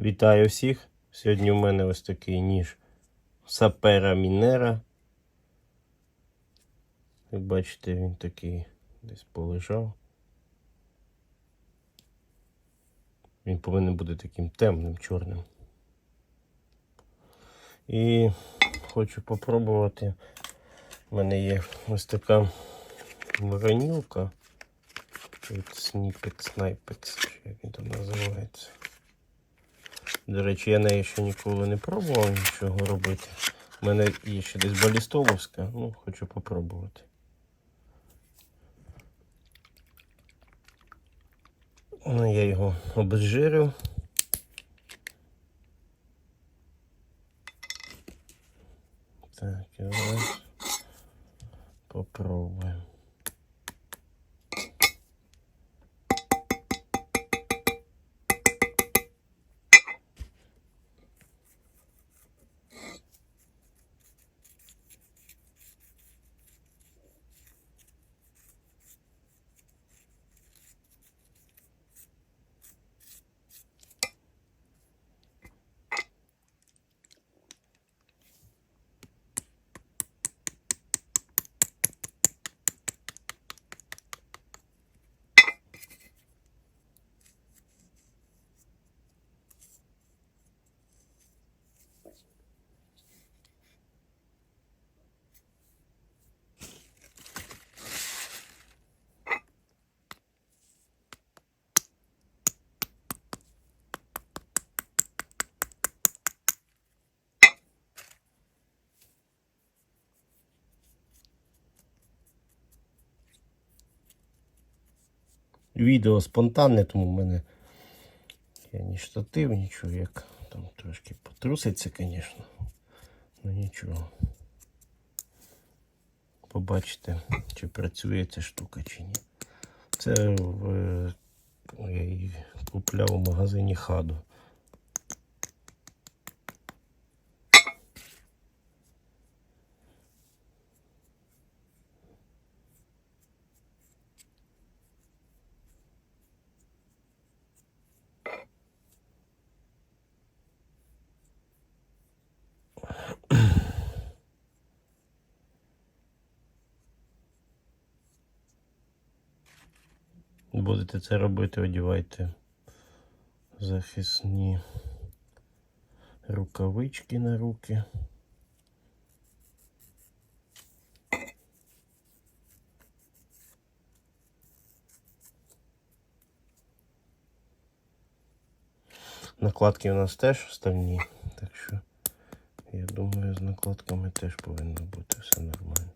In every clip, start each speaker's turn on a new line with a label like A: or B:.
A: Вітаю всіх! Сьогодні у мене ось такий ніж Сапера Мінера. Як бачите, він такий десь полежав. Він повинен бути таким темним, чорним. І хочу попробувати. У мене є ось така воронілка від Snippet Snipex, як він там називається. До речі, я нею ще ніколи не пробував нічого робити. У мене є ще десь балістоловська, ну, хочу попробувати. Ну, я його обезжирив. Так, і ось попробуємо. Відео спонтанне, тому в мене я ні штатив, нічого, як там трошки потруситься, звісно. Ну нічого. Побачите, чи працює ця штука, чи ні. Це в, е, я її купляв у магазині Хаду. Будете це робити, одівайте захисні рукавички на руки. Накладки у нас теж стальні, так що я думаю, з накладками теж повинно бути все нормально.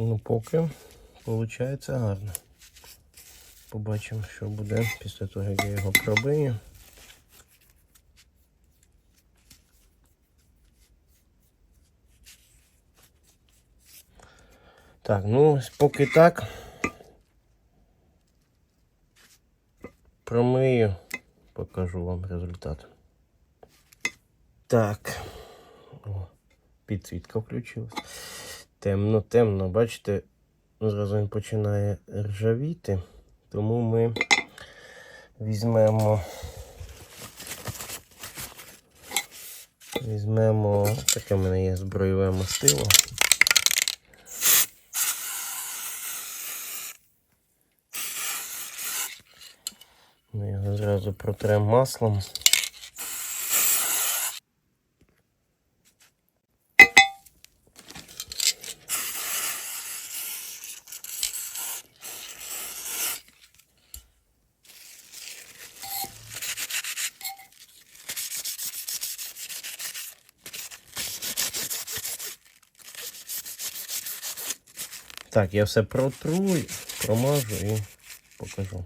A: Ну, поки виходить гарно. Побачимо, що буде після того, як я його пробию. Так, ну поки так. промию, покажу вам результат. Так. О, підсвітка включилась. Темно, темно. Бачите, зразу він починає ржавіти. Тому ми візьмемо. Візьмемо. Таке в мене є зброєве мастило. Ми його зразу протремо маслом. Так, я все протру, промажу і покажу.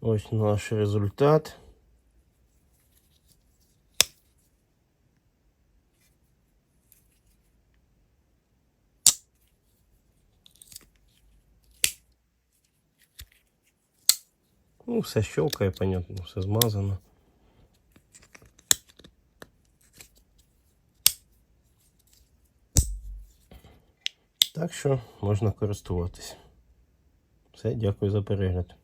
A: Ось наш результат. Ну, все щелкає, понятно, все змазано. так що можна користуватись. Все, дякую за перегляд.